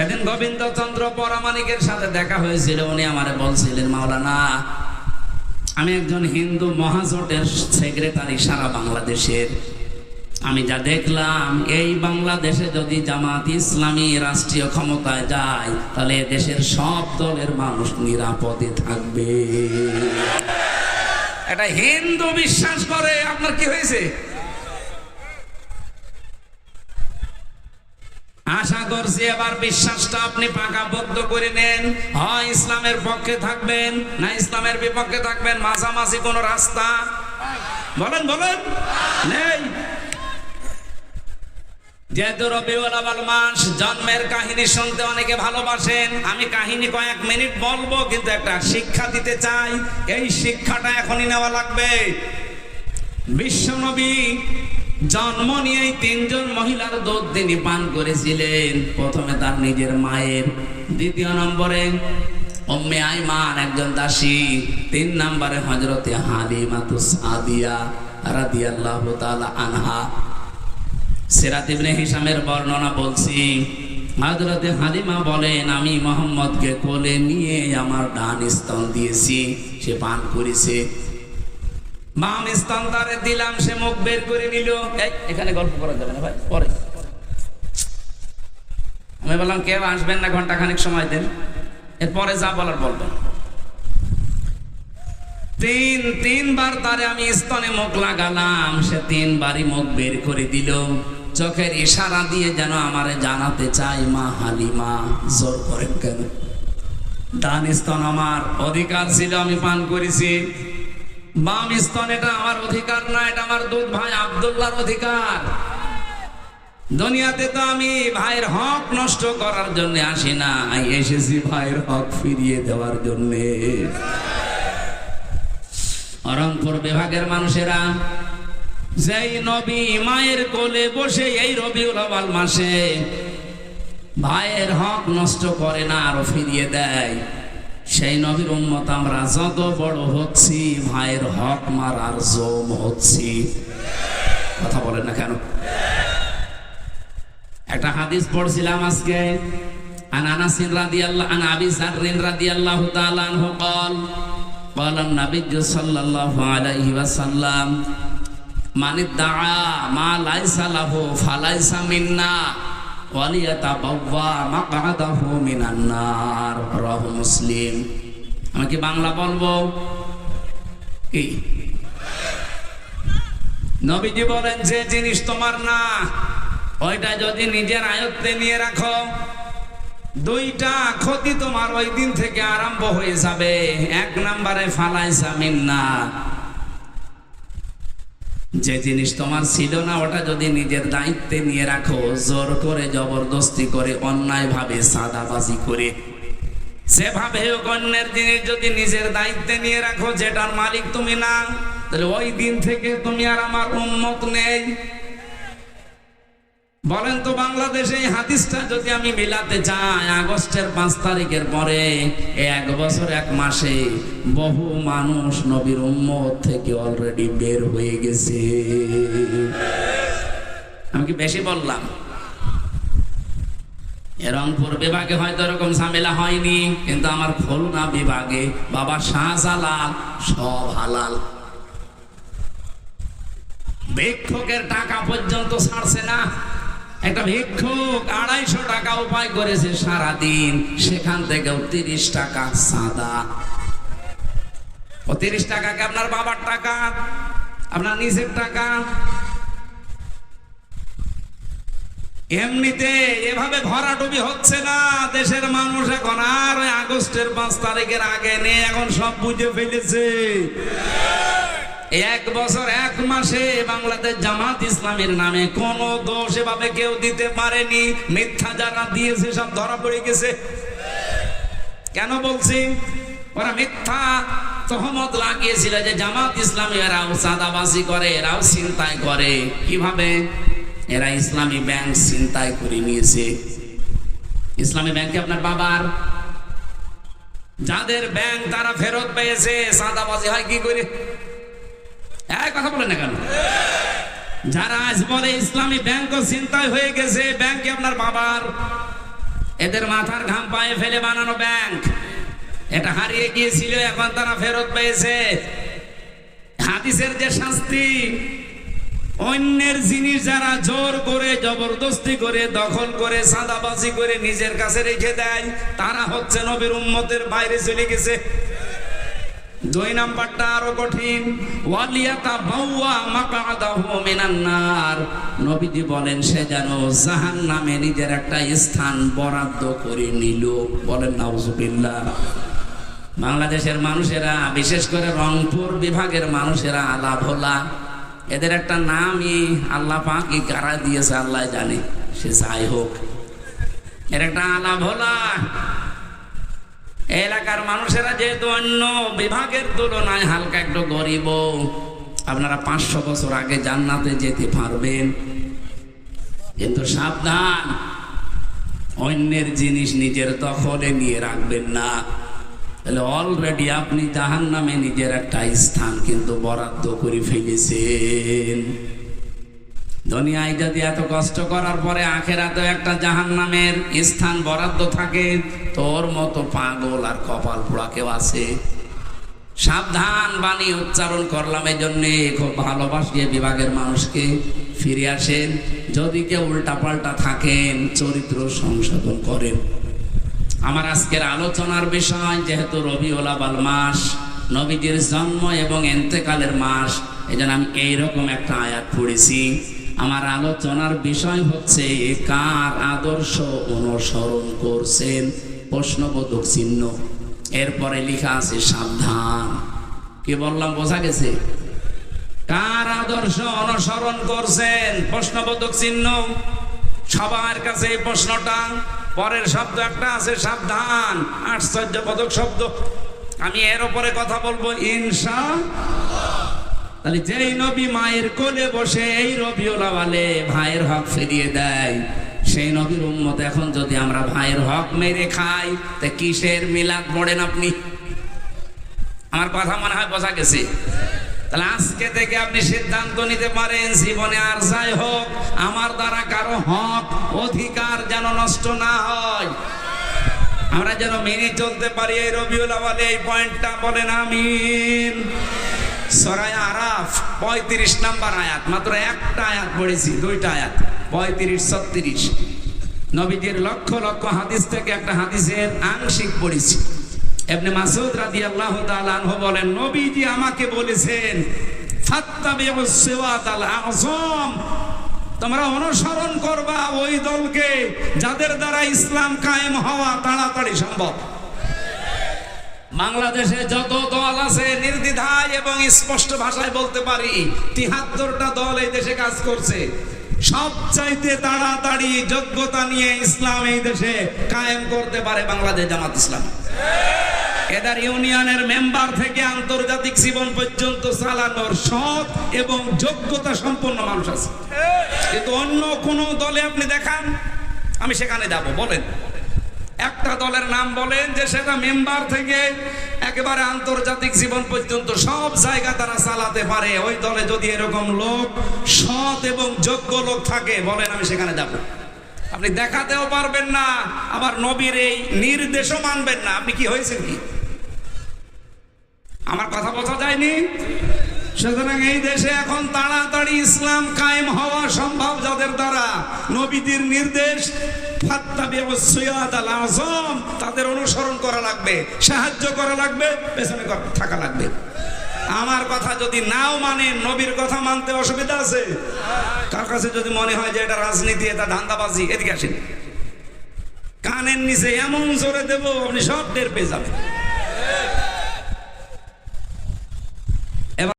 সেদিন গোবিন্দচন্দ্র পরামানিকের সাথে দেখা হয়েছিল, উনি আমারে বলছিলেন, মাওলানা, আমি একজন হিন্দু মহাজোটের সেক্রেটারি সারা বাংলাদেশের। আমি যা দেখলাম, এই বাংলাদেশে যদি জামাত ইসলামী রাষ্ট্রীয় ক্ষমতায় যায়, তাহলে দেশের সব দলের মানুষ নিরাপদে থাকবে। এটা হিন্দু বিশ্বাস করে আপনার কি হয়েছে? আশা করছি এবার বিশ্বাসটা আপনি পাকাপোক্ত করে নেন। হয় ইসলামের পক্ষে থাকবেন, না ইসলামের বিপক্ষে থাকবেন, মাঝামাঝি কোনো রাস্তা। বলেন বলেন। নেই। যেহেতু রবিউল মাস, জন্মের কাহিনী শুনতে অনেকে ভালোবাসেন। আমি কাহিনী কয়েক মিনিট বলব, কিন্তু একটা শিক্ষা দিতে চাই। এই শিক্ষাটা এখনই নেওয়া লাগবে। বিশ্বনবী জন্ম নিয়ে তিনজন মহিলার দুধ তিনি পান করেছিলেন। প্রথমে তার নিজের মায়ের, দ্বিতীয় নম্বরে অম্মে আইমান একজন দাসী, তিন নম্বরে হজরতে হালিমাতু সাদিয়া রাদিয়াল্লাহু তাআলা আনহা। সিরাত ইবনে হিসামের বর্ণনা বলছি, হযরতে হালিমা বলেন, আমি মোহাম্মদকে কোলে নিয়ে আমার ডান স্তন দিয়েছি, সে পান করেছে। বাম স্তন তারে দিলাম, সে মুখ বের করে নিল। এখানে গল্প করা যাবে না ভাই, পরে। আমি বললাম, কেউ আসবেন না ঘণ্টা খানিক সময় দেন। এরপরে যা বলার বলবেন। তিন, তিনবার তারে আমি স্তনে মুখ লাগালাম, সে তিনবারই মুখ বের করে দিল। চোখের ইশারা দিয়ে যেন আমারে জানাতে চাই মা হালিমা, জোর করেন কেন? ডান স্তন আমার অধিকার ছিল, আমি পান করেছি। বাম স্তন এটা আমার অধিকার না, এটা আমার দুধ ভাই আব্দুল্লাহর অধিকার। দুনিয়াতে তো আমি ভাইয়ের হক নষ্ট করার জন্য আসি না, আমি এসেছি ভাইয়ের হক ফিরিয়ে দেওয়ার জন্যে। রংপুর বিভাগের মানুষেরা, যেই নবী মায়ের কোলে বসে এই রবিউল আওয়াল মাসে ভাইয়ের হক নষ্ট করে না, আরও ফিরিয়ে দেয়। সেই নবীর উম্মত আমরা যত বড় হচ্ছি ভাইয়ের হক মারার জম হচ্ছি কথা বলেন না কেন একটা হাদিস পড়ছিলাম আজকে عن انس رضي الله عن ابي ذر رضي الله تعالى عنه قال قال النبي صلى الله عليه وسلم من ادعى ما ليس له فليس منا মুসলিম। আমি কি বাংলা বলব? কি? নবীজি বলেন, যে জিনিস তোমার না, ওইটা যদি নিজের আয়ত্তে নিয়ে রাখো, দুইটা ক্ষতি তোমার ওই দিন থেকে আরম্ভ হয়ে যাবে। এক নম্বরে, ফালাইসা না যে জিনিস তোমার ছিল না, ওটা যদি নিজের দায়িত্বে নিয়ে রাখো, জোর করে জবরদস্তি করে, অন্যায় ভাবে, সাদাবাজি করে। সেভাবে অন্যের জিনিস যদি নিজের দায়িত্বে নিয়ে রাখো, যেটার মালিক তুমি না, তাহলে ওই দিন থেকে তুমি আর আমার উন্মত নেই। বলেন তো বাংলাদেশে এই হাদিসটা যদি আমি মিলাতে চাই, আগস্টের পাঁচ তারিখের পরে এক বছর, এক মাসে বহু মানুষ নবীর উম্মত থেকে অলরেডি বের হয়ে গেছে। আমি কি বেশি বললাম? রংপুর বিভাগে হয়তো এরকম ঝামেলা হয়নি, কিন্তু আমার খুলনা বিভাগে বাবা শাহজালাল সব হালাল। ভিক্ষুকের টাকা পর্যন্ত ছাড়ছে না। একটা ভিক্ষুক আড়াইশো টাকা উপায় করেছে সারাদিন, সেখান থেকেও তিরিশ টাকা সাদা। ও তিরিশ টাকাকে আপনার বাবার টাকা? আপনার নিজের টাকা? এমনিতে এভাবে ভরাডুবি হচ্ছে না, দেশের মানুষ এখন আর আগস্টের পাঁচ তারিখের আগে নেই, এখন সব বুঝে ফেলেছে। এক বছর, এক মাসে বাংলাদেশ জামাত ইসলামের নামে কোন দোষ এভাবে কেউ দিতে পারেনি। মিথ্যা যারা দিয়েছে সব ধরা পড়ে গেছে। কেন বলছি? ওরা মিথ্যা তহমত লাগিয়েছিল যে জামাত ইসলামী এরাও চাঁদাবাজি করে, এরাও চিন্তায় করে। কীভাবে? এরা ইসলামী ব্যাংক চিন্তায় করে নিয়েছে। ইসলামী ব্যাংকে আপনার বাবার? যাদের ব্যাংক তারা ফেরত পেয়েছে, চাঁদাবাজি হয় কি করে? এক কথা বলেন না কেন? যারা আজ বলে ইসলামী ব্যাংক চিন্তায় হয়ে গেছে, ব্যাংকে আপনার বাবার? এদের মাথার ঘাম পায়ে ফেলে বানানো ব্যাংক। এটা হারিয়ে গিয়েছিল, এখন তারা ফেরত পেয়েছে। হাদিসের যে শাস্তি, অন্যের জিনিস যারা জোর করে, জবরদস্তি করে, দখল করে, সাদাবাজি করে নিজের কাছে রেখে দেয়, তারা হচ্ছে নবীর উম্মতের বাইরে চলে গেছে। দুই নাম্বারটা আরও কঠিন। ওয়ালিয়াতা বাউয়া মাকাদাহু মিনান নার। নবীজি বলেন, সে যেন জাহান্নামে নিজের একটা স্থান বরাদ্দ করে নিল। বলেন, নাউজুবিল্লাহ। বাংলাদেশের মানুষেরা, বিশেষ করে রংপুর বিভাগের মানুষেরা আলা ভোলা এদের একটা নামই আল্লাহ পাকি কারা দিয়েছে, আল্লাহ জানে। সে যাই হোক, এর একটা আলা ভোলা এলাকার মানুষেরা যেহেতু অন্য বিভাগের তুলনায় হালকা একটু গরিব, আপনারা পাঁচশো বছর আগে জান্নাতে যেতে পারবেন। কিন্তু সাবধান, অন্যের জিনিস নিজের দখলে নিয়ে রাখবেন না। তাহলে অলরেডি আপনি জাহান নামে নিজের একটা স্থান কিন্তু বরাদ্দ করে ফেলেছেন। দুনিয়ায় যদি এত কষ্ট করার পরে আখেরাতেও একটা জাহান নামের স্থান বরাদ্দ থাকে, তোর মতো পাগল আর কপাল পোড়া কেউ আছে? সাবধান বাণী উচ্চারণ করলাম এই জন্যে খুব ভালোবাসিয়ে বিভাগের মানুষকে। ফিরে আসেন, যদি কেউ উল্টাপাল্টা থাকেন, চরিত্র সংশোধন করেন। আমার আজকের আলোচনার বিষয়, যেহেতু রবি ওলাবাল মাস, নবীজির জন্ম এবং এন্তেকালের মাস এই আমি এইরকম একটা আয়াত পড়েছি। আমার আলোচনার বিষয় হচ্ছে, কার আদর্শ অনুসরণ করছেন? প্রশ্নবোধক চিহ্ন। এরপরে লেখা আছে, সাবধান। কি বললাম, বোঝা গেছে? কার আদর্শ অনুসরণ করছেন? প্রশ্নবোধক চিহ্ন। সবার কাছে এই প্রশ্নটা। পরের শব্দ একটা আছে, সাবধান। আশ্চর্যবোধক শব্দ। আমি এর উপরে কথা বলব ইনসা তাহলে যেই নবী মায়ের কোলে বসে, এই রবিওলা বলে ভাইয়ের হক ফিরিয়ে দেয়। সেই নবীর উম্মত এখন যদি আমরা ভাইয়ের হক মেরে খাই, তা কিসের মিলাদ পড়েন আপনি? আমার কথা মনে হয় বোঝা গেছে। তাহলে আজকে থেকে আপনি সিদ্ধান্ত নিতে পারেন, জীবনে আর যাই হোক, আমার দ্বারা কারও হক, অধিকার যেন নষ্ট না হয়। আমরা যেন মেনে চলতে পারি এই রবিউল আওয়ালে, এই পয়েন্টটা বলেন আমিন। সরাই পঁয়ত্রিশ নাম্বার আয়াত, মাত্র একটা আয়াত পড়েছি, দুইটা আয়াত, পঁয়ত্রিশ, ছত্রিশ। লক্ষ লক্ষ হাদিস থেকে একটা হাদিসের আংশিক পড়েছি। এমনি মাসুদ আল্লাহ বলেন, নবীজি আমাকে বলেছেন তোমরা অনুসরণ করবা ওই দলকে যাদের দ্বারা ইসলাম কায়েম হওয়া তাড়াতাড়ি সম্ভব। বাংলাদেশে যত দল আছে নির্দ্বিধায় এবং স্পষ্ট ভাষায় বলতে পারি, তিহাত্তরটা দল এই দেশে কাজ করছে। সবচাইতে তাড়াতাড়ি যোগ্যতা নিয়ে ইসলাম এই দেশে কায়েম করতে পারে বাংলাদেশ জামাত ইসলাম। এদের ইউনিয়নের মেম্বার থেকে আন্তর্জাতিক জীবন পর্যন্ত চালানোর সৎ এবং যোগ্যতা সম্পন্ন মানুষ আছে। কিন্তু অন্য কোন দলে আপনি দেখান, আমি সেখানে যাব, বলেন। একটা দলের নাম বলেন যে সেটা মেম্বার থেকে একেবারে আন্তর্জাতিক জীবন পর্যন্ত সব জায়গা তারা চালাতে পারে। ওই দলে যদি এরকম লোক, সৎ এবং যোগ্য লোক থাকে, বলেন আমি সেখানে যাব। আপনি দেখাতেও পারবেন না, আবার নবীর এই নির্দেশও মানবেন না। আপনি কি হয়েছেন কি? আমার কথা বোঝা যায়নি? সুতরাং এই দেশে এখন তাড়াতাড়ি ইসলাম কায়েম হওয়া সম্ভব যাদের দ্বারা নবীদের নির্দেশ তাদের অনুসরণ করা লাগবে, সাহায্য করা লাগবে, পেছনে থাকা লাগবে। আমার কথা যদি নাও মানে নবীর কথা মানতে অসুবিধা আছে? কার কাছে যদি মনে হয় যে এটা রাজনীতি, এটা ধান্দাবাজি, এদিকে আসেন। কানের নিচে এমন জোরে দেব, আপনি সব টের পেয়ে যাবেন।